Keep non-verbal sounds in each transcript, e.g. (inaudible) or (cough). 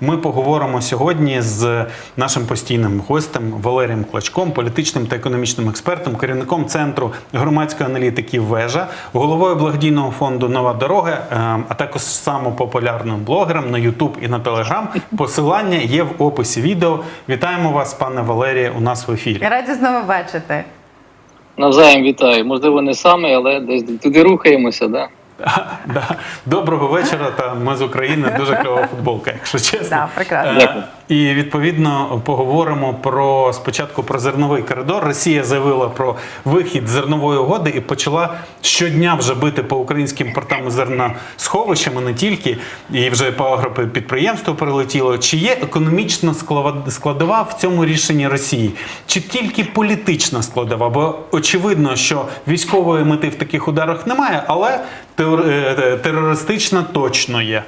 Ми поговоримо сьогодні з нашим постійним гостем Валерієм Клачком, політичним та економічним експертом, керівником центру громадської аналітики Вежа, головою благодійного фонду Нова дорога, е, а також самопопулярним блогером на Ютуб і на Телеграм. Посилання є в описі відео. Вітаємо вас, пане Валеріє, у нас в ефірі. Раді знову бачити. Навзаєм вітаю. Можливо, не саме, але десь туди рухаємося, да? Да. Доброго вечора. Та ми з України. Дуже кльова футболка, якщо чесно. Да, прекрасно. Е, І відповідно поговоримо про спочатку про зерновий коридор. Росія заявила про вихід зернової угоди і почала щодня вже бити по українським портам зерна сховищами, не тільки і вже по агропідприємству прилетіло. Чи є економічна складова в цьому рішенні Росії, чи тільки політична складова? Бо очевидно, що військової мети в таких ударах немає, але терористична точно є.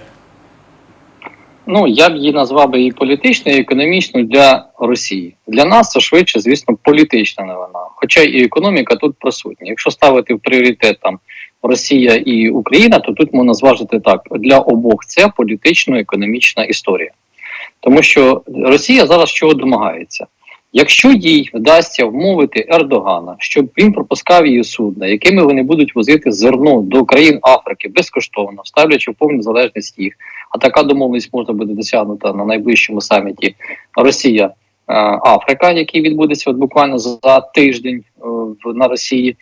Ну, я б її назвав би і політичною, і економічною для Росії. Для нас це швидше, звісно, політична новина. Хоча і економіка тут присутня. Якщо ставити в пріоритет там Росія і Україна, то тут можна зважити так: для обох це політично-економічна історія. Тому що Росія зараз чого домагається? Якщо їй вдасться вмовити Ердогана, щоб він пропускав її судна, якими вони будуть возити зерно до країн Африки безкоштовно, ставлячи в повну залежність їх, а така домовленість можна буде досягнута на найближчому саміті Росія. е, Африка, який відбудеться от буквально за тиждень е, на Росії,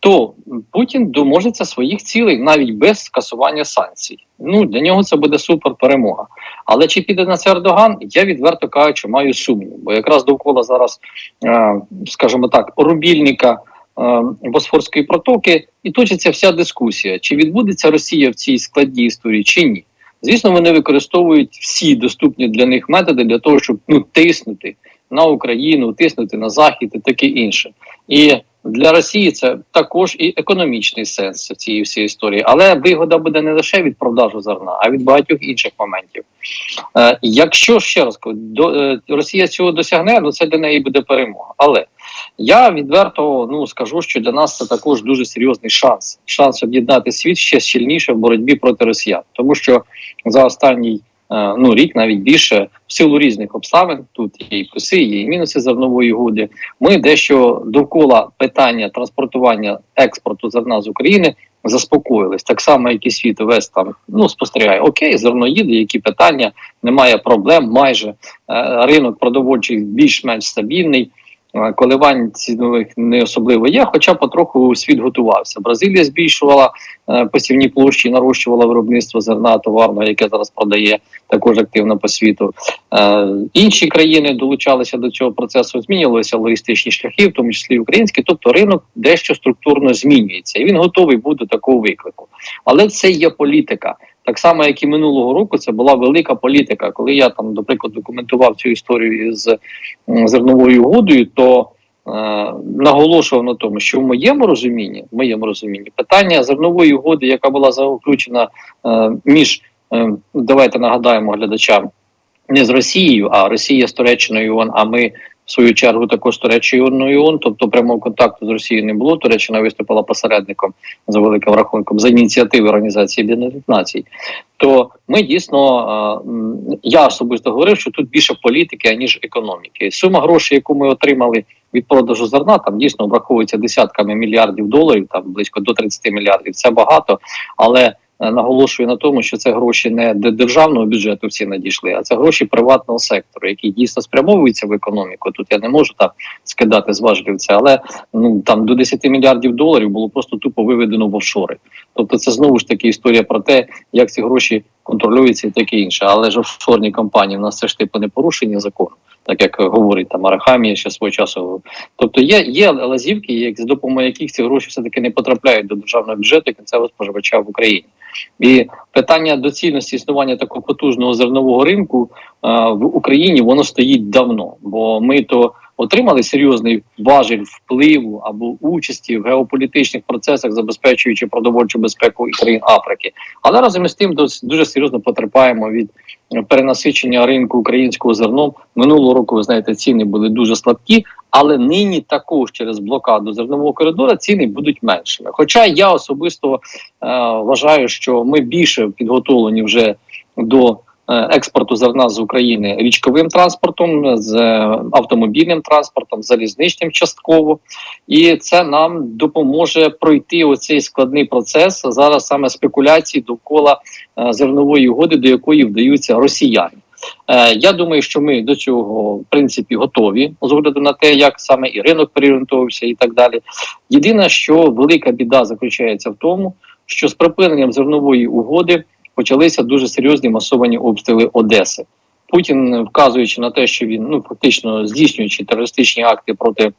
то Путін доможеться своїх цілей навіть без скасування санкцій. Ну для нього це буде супер перемога. Але чи піде на це Ердоган? Я відверто кажучи, маю сумнів, бо якраз довкола зараз, е, скажімо так, рубільника е, Босфорської протоки і точиться вся дискусія: чи відбудеться Росія в цій складній історії, чи ні. Звісно, вони використовують всі доступні для них методи для того, щоб ну тиснути на Україну, тиснути на Захід і таке інше. І для Росії це також і економічний сенс цієї всієї історії, але вигода буде не лише від продажу зерна, а від багатьох інших моментів. Е, якщо ще раз до, е, Росія цього досягне, то це для неї буде перемога. Але я відверто ну скажу, що для нас це також дуже серйозний шанс. Шанс об'єднати світ ще сильніше в боротьбі проти росіян, тому що за останній ну рік, навіть більше, в силу різних обставин, тут є і плюси, є і мінуси зернової угоди. Ми дещо довкола питання транспортування експорту зерна з України заспокоїлись. Так само, як і світ весь там ну спостерігає. Окей, зерно їде, які питання, немає проблем. Майже Е, ринок продовольчий більш-менш стабільний. Коливань цінових не особливо є, хоча потроху світ готувався. Бразилія збільшувала е, посівні площі, нарощувала виробництво зерна товарного, яке зараз продає також активно по світу. Е, інші країни долучалися до цього процесу, змінювалися логістичні шляхи, в тому числі українські. Тобто ринок дещо структурно змінюється, і він готовий буде до такого виклику. Але це є політика. Так само, як і минулого року, це була велика політика. Коли я там, до прикладу, документував цю історію з зерновою угодою, то е, наголошував на тому, що в моєму розумінні, в моєму розумінні, питання зернової угоди, яка була заключена е, між е, давайте нагадаємо глядачам, не з Росією, а Росія з Туреччиною, а ми. Свою чергу також Туреччиною ООН, тобто прямого контакту з Росією не було. Туреччина виступила посередником за великим рахунком за ініціативи Організації Об'єднаних Націй. То ми дійсно е, я особисто говорив, що тут більше політики аніж економіки. Сума грошей, яку ми отримали від продажу зерна, там дійсно враховується десятками мільярдів доларів, там близько до 30 мільярдів. Це багато, але наголошую на тому, що це гроші не до державного бюджету всі надійшли, а це гроші приватного сектору, які дійсно спрямовуються в економіку. Тут я не можу так скидати з це, але ну там до 10 мільярдів доларів було просто тупо виведено в офшори. Тобто, це знову ж таки історія про те, як ці гроші контролюються і таке інше. Але ж офшорні компанії в нас це ж типу не порушення закону, так як говорить там Арахамія ще свого часу. Тобто є, є лазівки, як з допомогою яких ці гроші все таки не потрапляють до державного бюджету і кінцевого споживача в Україні. І питання доцільності існування такого потужного зернового ринку в Україні воно стоїть давно, бо ми то отримали серйозний важіль впливу або участі в геополітичних процесах, забезпечуючи продовольчу безпеку і країн Африки. Але разом із тим дуже серйозно потерпаємо від перенасичення ринку українського зерном. Минулого року ви знаєте, ціни були дуже слабкі, але нині також через блокаду зернового коридора ціни будуть меншими. Хоча я особисто е, вважаю, що ми більше підготовлені вже до е, експорту зерна з України річковим транспортом, з е, автомобільним транспортом, залізничним частково, і це нам допоможе пройти оцей складний процес зараз саме спекуляцій довкола е, зернової угоди, до якої вдаються росіяни. Е, Я думаю, що ми до цього в принципі готові з огляду на те, як саме і ринок переорієнтовувався, і так далі. Єдине, що велика біда заключається в тому, що з припиненням зернової угоди почалися дуже серйозні масовані обстріли Одеси. Путін, вказуючи на те, що він ну фактично здійснюючи терористичні акти проти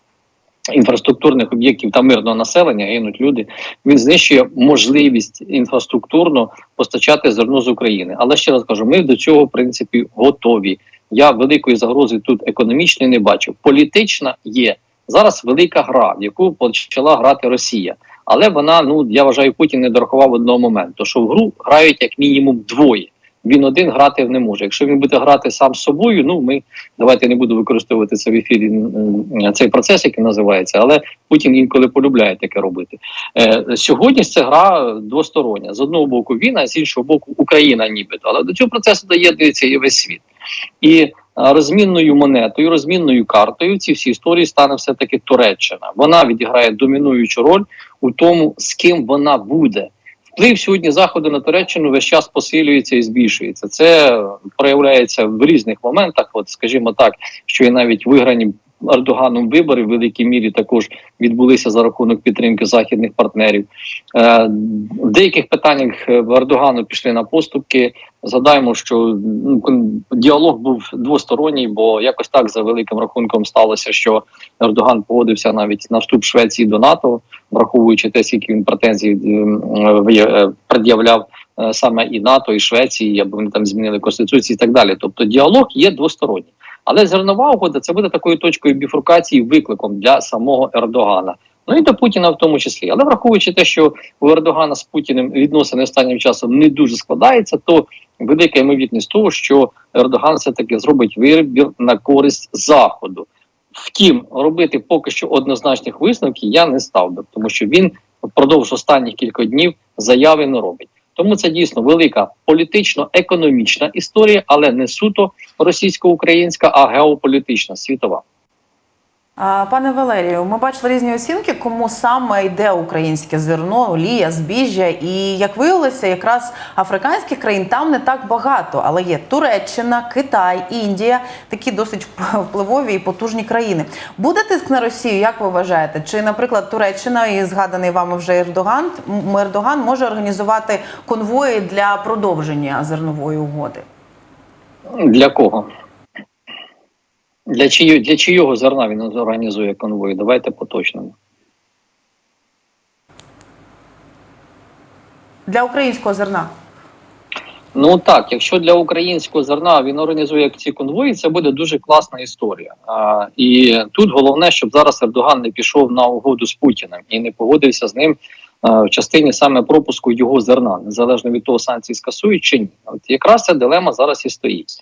інфраструктурних об'єктів та мирного населення, гинуть люди. Він знищує можливість інфраструктурно постачати зерно з України. Але ще раз кажу, ми до цього в принципі готові. Я великої загрози тут економічної не бачу. Політична є зараз велика гра, в яку почала грати Росія. Але вона, ну я вважаю, Путін не дорахував одного моменту, що в гру грають як мінімум двоє. Він один грати не може. Якщо він буде грати сам з собою, ну ми давайте не буду використовувати це в ефірі цей процес, який називається, але Путін інколи полюбляє таке робити. Е, сьогодні це гра двостороння. З одного боку він, а з іншого боку Україна, нібито. Але до цього процесу доєднується і весь світ. І розмінною монетою, розмінною картою в цій всій історії стане все таки Туреччина. Вона відіграє домінуючу роль у тому, з ким вона буде. Вплив сьогодні заходу на Туреччину весь час посилюється і збільшується. Це проявляється в різних моментах. От, скажімо так, що і навіть виграні Ердоганом вибори в великій мірі також відбулися за рахунок підтримки західних партнерів. Е, в деяких питаннях е, в Ердогану пішли на поступки. Згадаємо, що ну, діалог був двосторонній, бо якось так за великим рахунком сталося, що Ердоган погодився навіть на вступ Швеції до НАТО, враховуючи те, скільки він претензій е, пред'являв саме і НАТО, і Швеції, аби вони там змінили конституцію і так далі. Тобто діалог є двосторонній. Але зернова угода це буде такою точкою біфуркації, викликом для самого Ердогана. Ну і до Путіна в тому числі. Але враховуючи те, що у Ердогана з Путіним відносини останнім часом не дуже складаються, то велика ймовірність того, що Ердоган все таки зробить вибір на користь заходу. Втім, робити поки що однозначних висновків я не став би, тому що він впродовж останніх кілька днів заяви не робить. Тому це дійсно велика політично-економічна історія, але не суто російсько-українська, а геополітична світова. Пане Валерію, ми бачили різні оцінки, кому саме йде українське зерно, олія, збіжжя. І як виявилося, якраз африканських країн там не так багато, але є Туреччина, Китай, Індія, такі досить впливові і потужні країни. Буде тиск на Росію, як ви вважаєте? Чи, наприклад, Туреччина і згаданий вами вже Ердоган, Ердоган може організувати конвої для продовження зернової угоди? Для кого? Для чиї, для чийого зерна він організує конвої? Давайте поточнемо. Для українського зерна. Ну так, якщо для українського зерна він організує ці конвої, це буде дуже класна історія. А, і тут головне, щоб зараз Ердоган не пішов на угоду з Путіним і не погодився з ним а, в частині саме пропуску його зерна, незалежно від того, санкції скасують чи ні. От якраз ця дилема зараз і стоїть.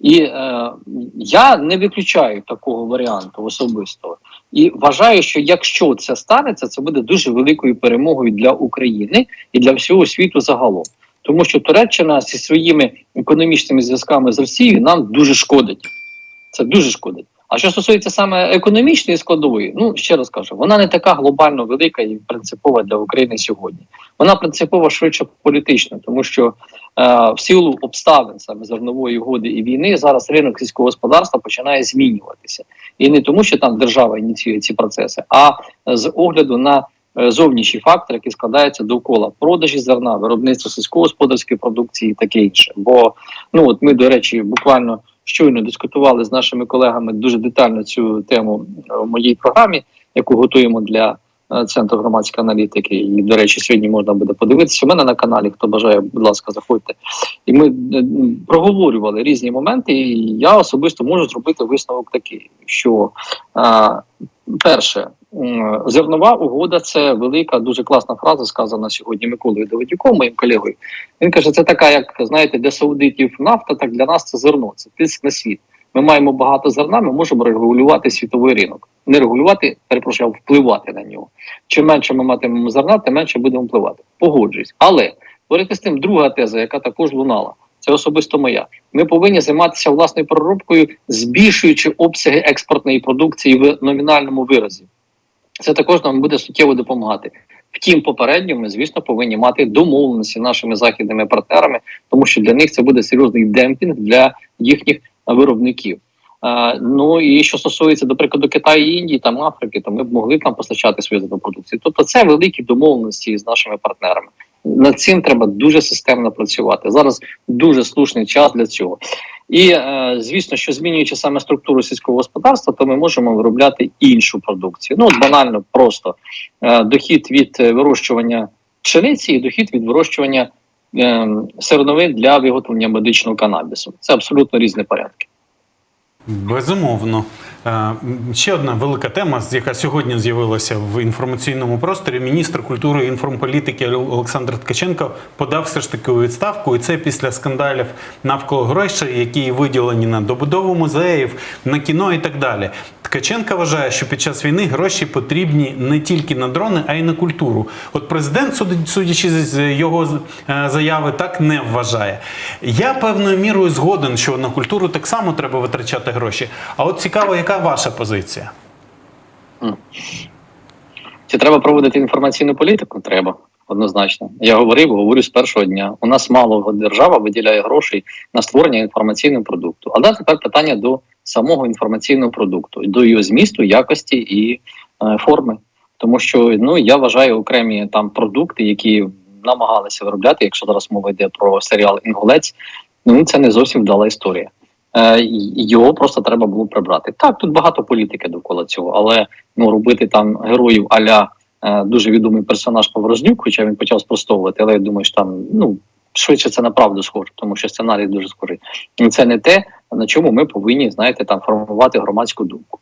І е, я не виключаю такого варіанту особисто. І вважаю, що якщо це станеться, це буде дуже великою перемогою для України і для всього світу загалом. Тому що Туреччина зі своїми економічними зв'язками з Росією нам дуже шкодить. Це дуже шкодить. А що стосується саме економічної складової, ну ще раз кажу, вона не така глобально велика і принципова для України сьогодні. Вона принципова швидше політична, тому що е, в силу обставин саме зернової угоди і війни зараз ринок сільського господарства починає змінюватися. І не тому, що там держава ініціює ці процеси, а з огляду на зовнішні фактори, які складаються довкола продажі зерна, виробництва сільськогосподарської продукції і таке інше. Бо ну от ми, до речі, буквально щойно дискутували з нашими колегами дуже детально цю тему в моїй програмі, яку готуємо для е, центру громадської аналітики. І, до речі, сьогодні можна буде подивитися у мене на каналі. Хто бажає, будь ласка, заходьте. І ми е, проговорювали різні моменти. І я особисто можу зробити висновок такий, що е, перше. Зернова угода це велика, дуже класна фраза, сказана сьогодні Миколою Давидюком, моїм колегою. Він каже: це така, як знаєте, для саудитів нафта, так для нас це зерно, це тиск на світ. Ми маємо багато зерна, ми можемо регулювати світовий ринок. Не регулювати, перепрошую, а впливати на нього. Чим менше ми матимемо зерна, тим менше будемо впливати. Погоджуюсь. Але поряд з тим, друга теза, яка також лунала. це особисто моя. Ми повинні займатися власною переробкою, збільшуючи обсяги експортної продукції в номінальному виразі. Це також нам буде суттєво допомагати. Втім, попередньо ми, звісно, повинні мати домовленості нашими західними партнерами, тому що для них це буде серйозний демпінг для їхніх виробників. Е, ну і що стосується, до прикладу, Китаю Індії, там Африки, то ми б могли там постачати свою продукцію. Тобто, це великі домовленості з нашими партнерами. Над цим треба дуже системно працювати. Зараз дуже слушний час для цього. І е, звісно, що змінюючи саме структуру сільського господарства, то ми можемо виробляти іншу продукцію. Ну банально, просто е, дохід від вирощування пшениці і дохід від вирощування е, сировини для виготовлення медичного канабісу. Це абсолютно різні порядки. Безумовно. Е, Ще одна велика тема, яка сьогодні з'явилася в інформаційному просторі. Міністр культури і інформполітики Олександр Ткаченко подав все ж таки у відставку, і це після скандалів навколо грошей, які виділені на добудову музеїв, на кіно і так далі. Ткаченко вважає, що під час війни гроші потрібні не тільки на дрони, а й на культуру. От президент, судячи з його е, заяви, так не вважає. Я певною мірою згоден, що на культуру так само треба витрачати гроші. А от цікаво, яка ваша позиція? Чи треба проводити інформаційну політику? Треба однозначно. Я говорив, говорю з першого дня. У нас мало держава виділяє грошей на створення інформаційного продукту. Але тепер питання до самого інформаційного продукту, до його змісту, якості і е, форми. Тому що ну я вважаю окремі там продукти, які намагалися виробляти, якщо зараз мова йде про серіал Інгулець, ну це не зовсім вдала історія. Е, його просто треба було прибрати. Так, тут багато політики довкола цього, але ну робити там героїв аля е, дуже відомий персонаж Поврознюк, хоча він почав спростовувати, але я думаю, що там ну швидше це на правду схоже, тому що сценарій дуже схожий. І це не те, на чому ми повинні знаєте там формувати громадську думку.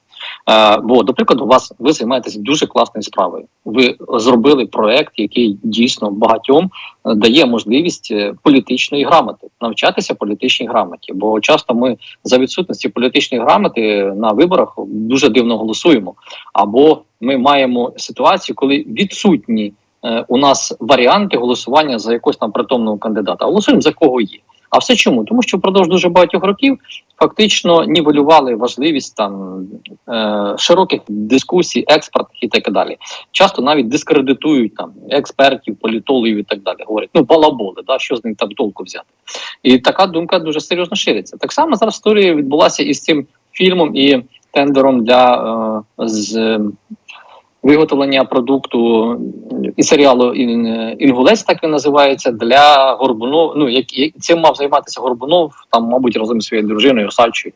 Е, бо, до прикладу, вас ви займаєтесь дуже класною справою. Ви зробили проект, який дійсно багатьом е, дає можливість е, політичної грамоти, навчатися політичній грамоті. Бо часто ми за відсутності політичної грамоти на виборах дуже дивно голосуємо. Або ми маємо ситуацію, коли відсутні у нас варіанти голосування за якогось там притомного кандидата. Голосуємо за кого є. А все чому? Тому що впродовж дуже багатьох років фактично нівелювали важливість там е, широких дискусій, експертних і так далі. Часто навіть дискредитують там експертів, політологів і так далі. Говорять, ну балаболи, да, що з них там толку взяти. І така думка дуже серйозно шириться. Так само зараз історія відбулася із цим фільмом і тендером для е, з виготовлення продукту і серіалу «Ін- Інгулець, так він називається, для Горбунов. Ну як, цим мав займатися Горбунов, там, мабуть, разом зі своєю дружиною Сачою.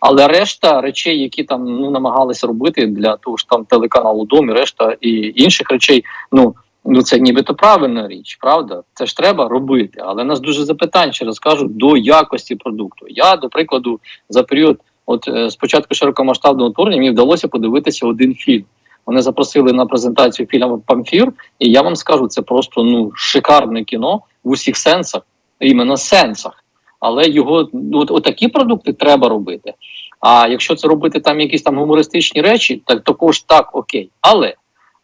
Але решта речей, які там ну намагалися робити для того ж там телеканалу Дом і решта і інших речей, ну. Ну, це нібито правильна річ, правда? Це ж треба робити. Але нас дуже запитань ще раз кажу до якості продукту. Я, до прикладу, за період, от е, спочатку широкомасштабного вторгнення, мені вдалося подивитися один фільм. Вони запросили на презентацію фільму Памфір, і я вам скажу, це просто ну шикарне кіно в усіх сенсах, іменно сенсах. Але його ну, от, отакі продукти треба робити. А якщо це робити там якісь там гумористичні речі, так також так окей. Але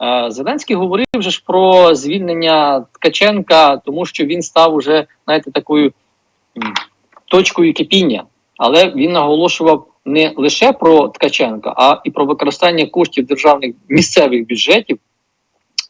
е, Зеленський говорив вже ж про звільнення Ткаченка, тому що він став уже, знаєте, такою точкою кипіння. Але він наголошував не лише про Ткаченка, а і про використання коштів державних місцевих бюджетів,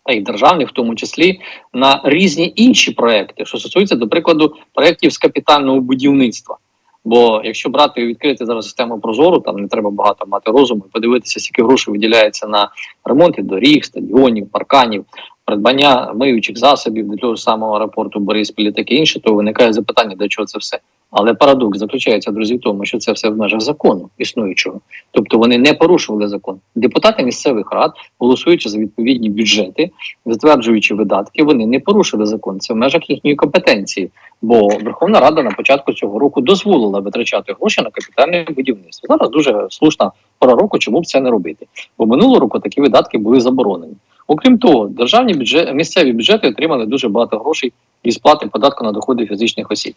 та й державних, в тому числі, на різні інші проекти, що стосується, до прикладу, проєктів з капітального будівництва. Бо якщо брати і відкрити зараз систему Прозору, там не треба багато мати розуму, і подивитися, скільки грошей виділяється на ремонти доріг, стадіонів, парканів, придбання миючих засобів для того ж самого аеропорту Бориспіль і таке інше, то виникає запитання, до чого це все. Але парадокс заключається, друзі, в тому, що це все в межах закону існуючого. Тобто вони не порушували закон. Депутати місцевих рад, голосуючи за відповідні бюджети, затверджуючи видатки, вони не порушили закон. Це в межах їхньої компетенції. Бо Верховна Рада на початку цього року дозволила витрачати гроші на капітальне будівництво. Зараз дуже слушна пора року, чому б це не робити. Бо минулого року такі видатки були заборонені. Окрім того, державні бюджети, місцеві бюджети отримали дуже багато грошей із сплати податку на доходи фізичних осіб.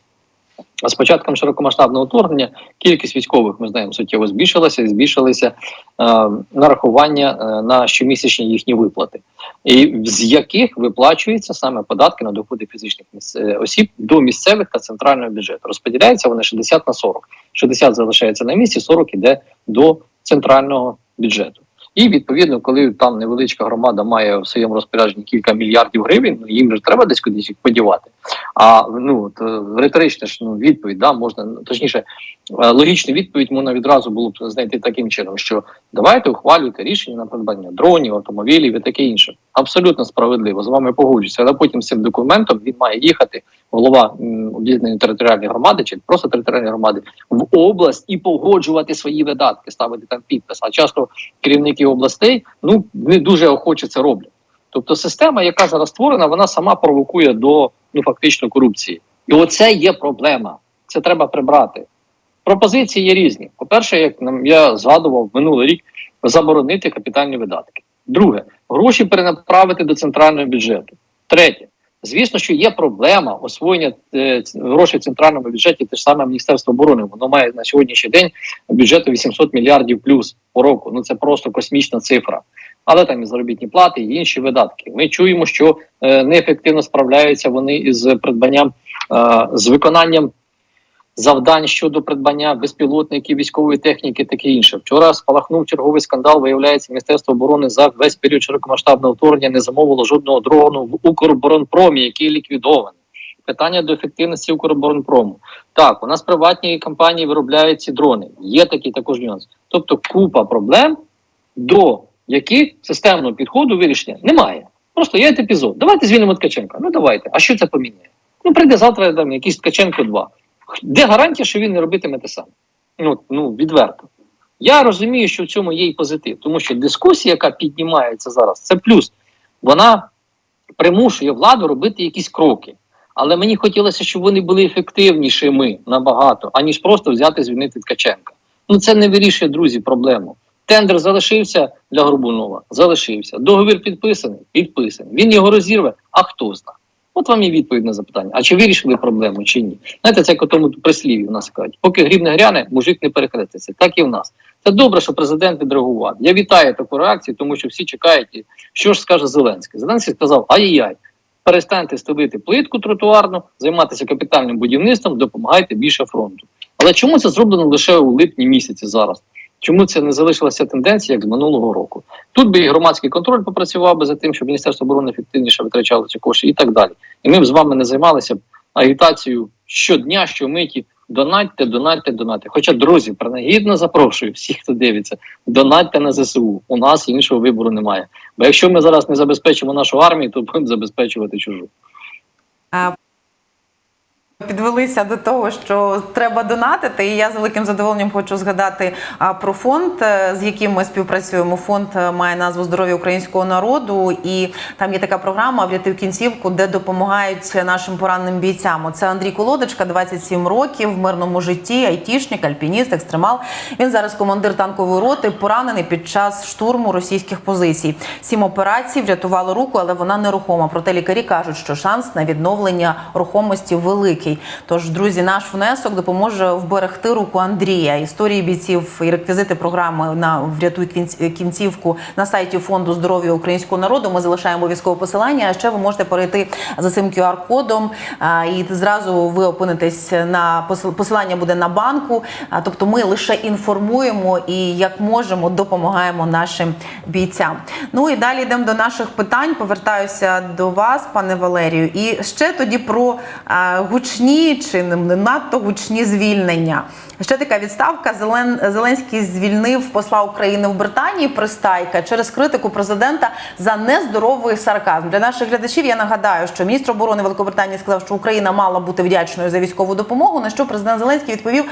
З початком широкомасштабного вторгнення кількість військових ми знаємо суттєво збільшилася і збільшилися е, нарахування е, на щомісячні їхні виплати, і з яких виплачуються саме податки на доходи фізичних е, осіб до місцевих та центрального бюджету. Розподіляються вони 60 на 40. 60 залишається на місці, 40 іде до центрального бюджету. І відповідно, коли там невеличка громада має в своєму розпорядженні кілька мільярдів гривень, ну їм ж треба десь кудись їх подівати. А ну то риторична ж ну відповідь, да можна ну, точніше, е, логічну відповідь можна відразу було б знайти таким чином, що давайте ухвалюйте рішення на придбання дронів, автомобілів і таке інше. Абсолютно справедливо з вами погоджуюся. Але потім з цим документом він має їхати голова об'єднаної територіальної громади чи просто територіальної громади в область і погоджувати свої видатки, ставити там підпис. А часто керівники областей ну не дуже охоче це роблять. Тобто система, яка зараз створена, вона сама провокує до ну фактично корупції. І оце є проблема. Це треба прибрати. Пропозиції є різні. По-перше, як нам я згадував минулий рік, заборонити капітальні видатки. Друге, гроші перенаправити до центрального бюджету. Третє, звісно, що є проблема освоєння е, грошей в центральному бюджеті, те ж саме Міністерство оборони. Воно має на сьогоднішній день бюджету 800 мільярдів плюс по року. Ну це просто космічна цифра. Але там і заробітні плати, і інші видатки. Ми чуємо, що е, неефективно справляються вони із придбанням е, з виконанням завдань щодо придбання безпілотників, військової техніки, таке інше. Вчора спалахнув черговий скандал. Виявляється, Міністерство оборони за весь період широкомасштабного вторгнення не замовило жодного дрону в Укроборонпромі, який ліквідований. Питання до ефективності Укроборонпрому. Так, у нас приватні компанії виробляють ці дрони. Є такий також нюанс. Тобто купа проблем, до яких системного підходу вирішення немає. Просто є епізод. Давайте звільнимо Ткаченка. Ну давайте. А що це поміняє? Ну прийде завтра там якийсь Ткаченко 2. Де гарантія, що він не робитиме те саме? Ну, ну відверто. Я розумію, що в цьому є і позитив, тому що дискусія, яка піднімається зараз, це плюс. Вона примушує владу робити якісь кроки. Але мені хотілося, щоб вони були ефективнішими набагато, аніж просто взяти звільнити Ткаченка. Ну це не вирішує, друзі, проблему. Тендер залишився для Горбунова, залишився. Договір підписаний, підписаний. Він його розірве, а хто знає. От вам і відповідь на запитання. А чи вирішили проблему, чи ні? Знаєте, це як у тому прислів'ї у нас кажуть, поки гріб не гряне, мужик не перехреститься. Так і в нас. Це добре, що президент відреагував. Я вітаю таку реакцію, тому що всі чекають, і що ж скаже Зеленський. Зеленський сказав: ай-яй, перестаньте ставити плитку тротуарну, займатися капітальним будівництвом, допомагайте більше фронту. Але чому це зроблено лише у липні місяці зараз? Чому це не залишилася тенденція, як з минулого року? Тут би і громадський контроль попрацював би за тим, щоб Міністерство оборони ефективніше витрачало ці кошти і так далі. І ми б з вами не займалися агітацією щодня, щомиті. Донатьте, донатьте, донатьте. Хоча, друзі, принагідно запрошую всіх, хто дивиться, донатьте на ЗСУ. У нас іншого вибору немає. Бо якщо ми зараз не забезпечимо нашу армію, то будемо забезпечувати чужу. Підвелися до того, що треба донатити, і я з великим задоволенням хочу згадати про фонд, е, з яким ми співпрацюємо. Фонд е, має назву Здоров'я українського народу, і там є така програма «Врятуй кінцівку, де допомагають нашим пораненим бійцям. Це Андрій Колодочка, 27 років в мирному житті, айтішник, альпініст, екстремал. Він зараз командир танкової роти, поранений під час штурму російських позицій. Сім операцій врятували руку, але вона нерухома. Проте лікарі кажуть, що шанс на відновлення рухомості великий. Тож, друзі, наш внесок допоможе вберегти руку Андрія. Історії бійців і реквізити програми на врятуй кінцівку на сайті фонду здоров'я українського народу. Ми залишаємо обов'язково посилання. А ще ви можете перейти за цим QR-кодом, і зразу ви опинитесь на посил- посилання буде на банку. Тобто, ми лише інформуємо і як можемо допомагаємо нашим бійцям. Ну і далі йдемо до наших питань. Повертаюся до вас, пане Валерію. І ще тоді про а, гучні чи не надто гучні звільнення. Ще така відставка. Зелен Зеленський звільнив посла України в Британії Пристайка через критику президента за нездоровий сарказм. Для наших глядачів я нагадаю, що міністр оборони Великобританії сказав, що Україна мала бути вдячною за військову допомогу. На що президент Зеленський відповів,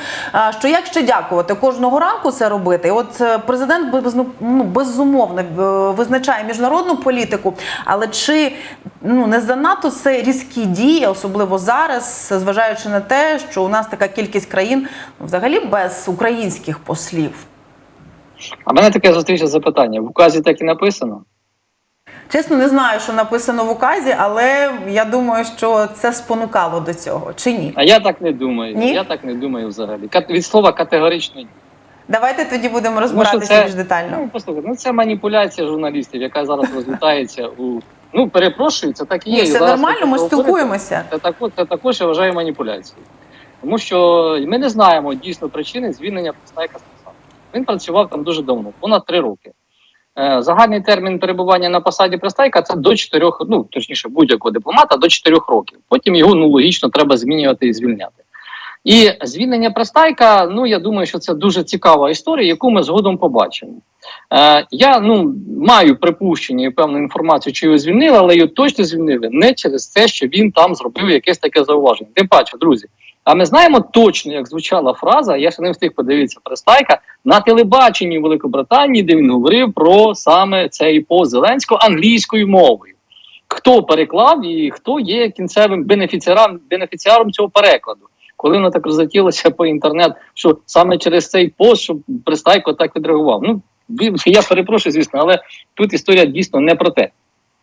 що як ще дякувати кожного ранку це робити. От е, президент без- ну, безумовно е, визначає міжнародну політику, але чи ну не занадто це різкі дії, особливо зараз, зважаючи на те, що у нас така кількість країн ну, взагалі без українських послів. А мене таке зустрічне запитання. В указі так і написано. Чесно, не знаю, що написано в указі, але я думаю, що це спонукало до цього. Чи ні? А я так не думаю. Ні? Я так не думаю взагалі. Від слова категорично ні. Давайте тоді будемо розбиратися більш детально. Ну, послухайте, ну це маніпуляція журналістів, яка зараз розлітається у. Ну, перепрошую, це так і є. Ні, все нормально, ми спілкуємося. Це також, це також я вважаю маніпуляцією. Тому що ми не знаємо дійсно причини звільнення Пристайка з. Він працював там дуже давно, понад три роки. Е, Загальний термін перебування на посаді Пристайка це до 4, ну точніше, будь-якого дипломата до 4 років. Потім його ну логічно треба змінювати і звільняти. І звільнення Пристайка, ну я думаю, що це дуже цікава історія, яку ми згодом побачимо. Е, я ну маю припущення і певну інформацію, чи його звільнили, але його точно звільнили не через те, що він там зробив якесь таке зауваження. Тим паче, друзі. А ми знаємо точно, як звучала фраза. Я ще не встиг подивитися Пристайка на телебаченні Великобританії, де він говорив про саме цей пост Зеленського англійською мовою. Хто переклав і хто є кінцевим бенефіціаром, бенефіціаром цього перекладу? Коли вона так розлетілася по інтернет, що саме через цей пост, що Пристайко так відреагував. Ну я перепрошую, звісно, але тут історія дійсно не про те.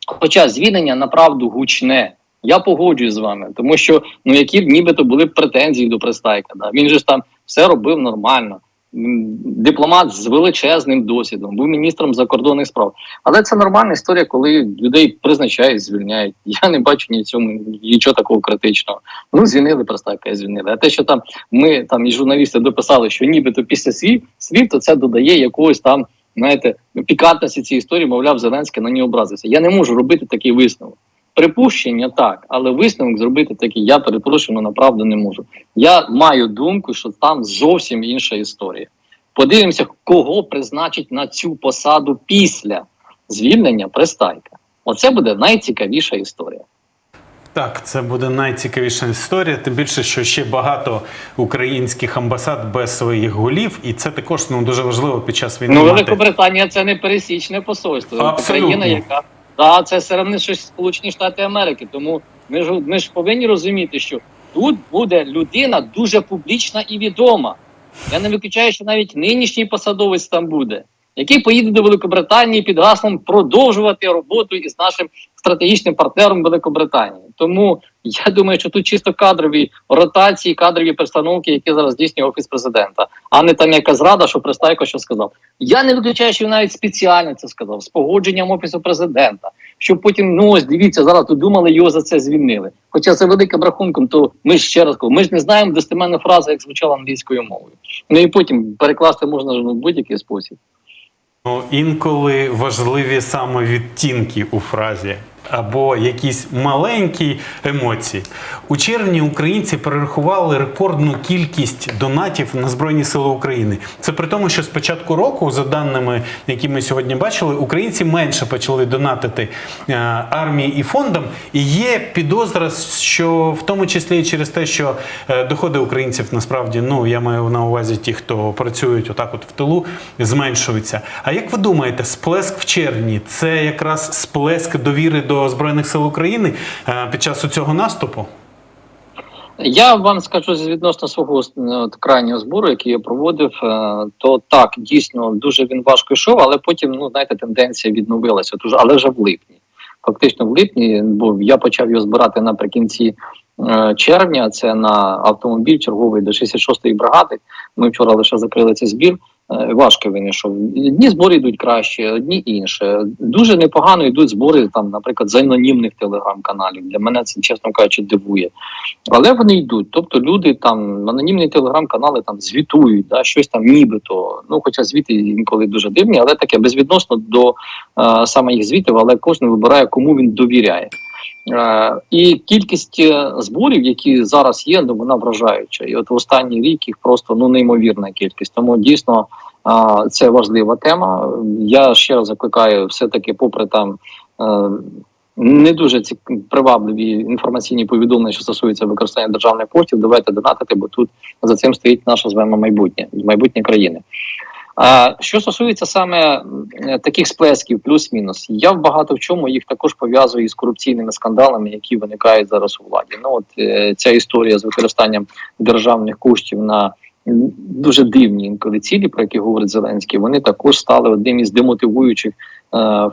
Хоча звільнення направду гучне. Я погоджуюсь з вами, тому що ну які нібито були претензії до Пристайка. Да? Він же ж там все робив нормально. Дипломат з величезним досвідом, був міністром закордонних справ. Але це нормальна історія, коли людей призначають, звільняють. (laughs) Я не бачу ні в цьому нічого такого критичного. Ну, звільнили Пристайка і звільнили. А те, що там ми там і журналісти дописали, що нібито після слів, слів, то це додає якогось там, знаєте, пікантності цієї історії, мовляв, Зеленський на нього образився. Я не можу робити такий висновок. Припущення так, але висновок зробити такий, я перепрошую, ну направду не можу. Я маю думку, що там зовсім інша історія. Подивимося, кого призначить на цю посаду після звільнення Пристайка. Оце буде найцікавіша історія. Так, це буде найцікавіша історія. Тим більше, що ще багато українських амбасад без своїх голів, і це також ну дуже важливо під час війни. Ну. Великобританія це не пересічне посольство. Абсолютно. країна, яка да, це все одно щось Сполучені Штати Америки. Тому ми ж ми ж повинні розуміти, що тут буде людина дуже публічна і відома. Я не виключаю, що навіть нинішній посадовець там буде, який поїде до Великобританії під гаслом продовжувати роботу із нашим стратегічним партнером Великобританії. Тому я думаю, що тут чисто кадрові ротації, кадрові перестановки, які зараз здійснює офіс президента, а не там яка зрада, що Пристайко що сказав. Я не виключаю, що він навіть спеціально це сказав з погодженням офісу президента. Щоб потім ну ось дивіться, зараз тут думали, його за це звільнили. Хоча це великим рахунком, то ми ж ще раз кажу, ми ж не знаємо достеменну фразу, як звучала англійською мовою. Ну і потім перекласти можна ж ну, в будь-який спосіб. Ну, інколи важливі саме відтінки у фразі або якісь маленькі емоції. У червні українці перерахували рекордну кількість донатів на Збройні Сили України. Це при тому, що з початку року, за даними, які ми сьогодні бачили, українці менше почали донатити е, армії і фондам. І є підозра, що в тому числі через те, що е, доходи українців насправді, ну я маю на увазі ті, хто працюють отак, от в тилу, зменшуються. А як ви думаєте, сплеск в червні це якраз сплеск довіри до збройних сил України е, під час цього наступу? Я вам скажу відносно свого е, от, крайнього збору, який я проводив, е, то так дійсно дуже він важко йшов, але потім, ну знаєте, тенденція відновилася. Дуже, але вже в липні. Фактично в липні, бо я почав його збирати наприкінці червня. Це на автомобіль черговий до 66-ї бригади. Ми вчора лише закрили цей збір. Е, Важко він йшов. Одні збори йдуть краще, одні інше. Дуже непогано йдуть збори, там, наприклад, з анонімних телеграм-каналів. Для мене це, чесно кажучи, дивує. Але вони йдуть. Тобто люди там анонімні телеграм-канали там звітують, да, щось там нібито. Ну, хоча звіти інколи дуже дивні, але таке безвідносно до е, саме їх звітів, але кожен вибирає, кому він довіряє. Е, і кількість е, зборів, які зараз є, ну вона вражаюча. І от в останній рік їх просто ну неймовірна кількість. Тому дійсно е, це важлива тема. Я ще раз закликаю, все таки, попри там. Не дуже ці привабливі інформаційні повідомлення, що стосуються використання державних коштів. Давайте донатити, бо тут за цим стоїть наше з вами майбутнє, майбутнє країни. А що стосується саме таких сплесків, плюс-мінус, я в багато в чому їх також пов'язую із корупційними скандалами, які виникають зараз у владі. Ну от е, ця історія з використанням державних коштів на дуже дивні інколи цілі, про які говорить Зеленський, вони також стали одним із демотивуючих е,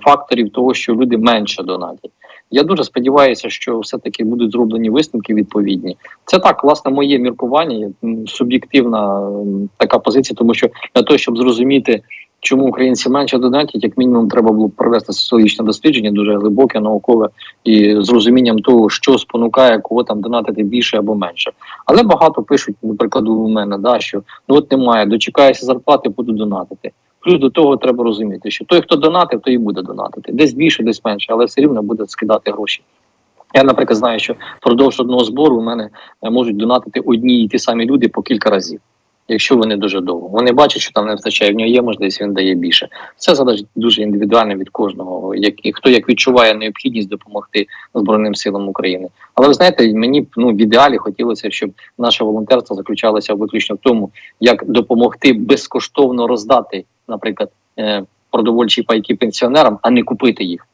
факторів того, що люди менше донатять. Я дуже сподіваюся, що все-таки будуть зроблені висновки відповідні. Це так, власне, моє міркування, суб'єктивна така позиція, тому що для того, щоб зрозуміти, чому українці менше донатять, як мінімум, треба було провести соціологічне дослідження, дуже глибоке, наукове, і з розумінням того, що спонукає кого там донатити більше або менше. Але багато пишуть, наприклад, у мене, да, що ну от немає, дочекаюся зарплати, буду донатити. Плюс до того треба розуміти, що той, хто донатив, той і буде донатити. Десь більше, десь менше, але все рівно буде скидати гроші. Я, наприклад, знаю, що впродовж одного збору у мене е, можуть донатити одні і ті самі люди по кілька разів, якщо вони дуже довго. Вони бачать, що там не вистачає, в нього є можливість, він дає більше. Це залежить дуже індивідуально від кожного, як і хто як відчуває необхідність допомогти Збройним силам України. Але ви знаєте, мені ну в ідеалі хотілося, щоб наше волонтерство заключалося виключно в тому, як допомогти безкоштовно роздати, наприклад, е, продовольчі пайки пенсіонерам, а не купити їх.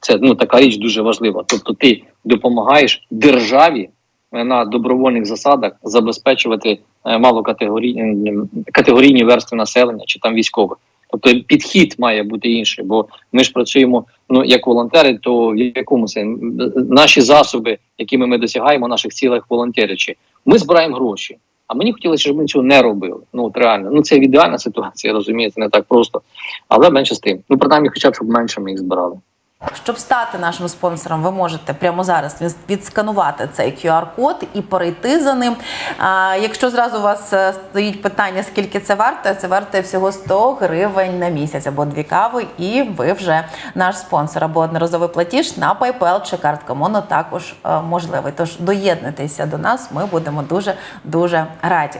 Це ну така річ дуже важлива. Тобто, ти допомагаєш державі на добровольних засадах забезпечувати е, малокатегорійні категорійні верстви населення чи там військових. Тобто підхід має бути інший, бо ми ж працюємо ну як волонтери, то в якому сенсі наші засоби, якими ми досягаємо наших цілих волонтерячи, ми збираємо гроші. А мені хотілося, щоб ми цього не робили. Ну от реально, ну це ідеальна ситуація, розумієте, не так просто. Але менше з тим. Ну принаймні, хоча б щоб менше ми їх збирали. Щоб стати нашим спонсором, ви можете прямо зараз від- відсканувати цей QR-код і перейти за ним. А якщо зразу у вас е, стоїть питання, скільки це варто, це варто всього 100 гривень на місяць або дві кави, і ви вже наш спонсор або одноразовий платіж на PayPal чи картка Моно також е, можливий. Тож доєднуйтеся до нас. Ми будемо дуже дуже раді.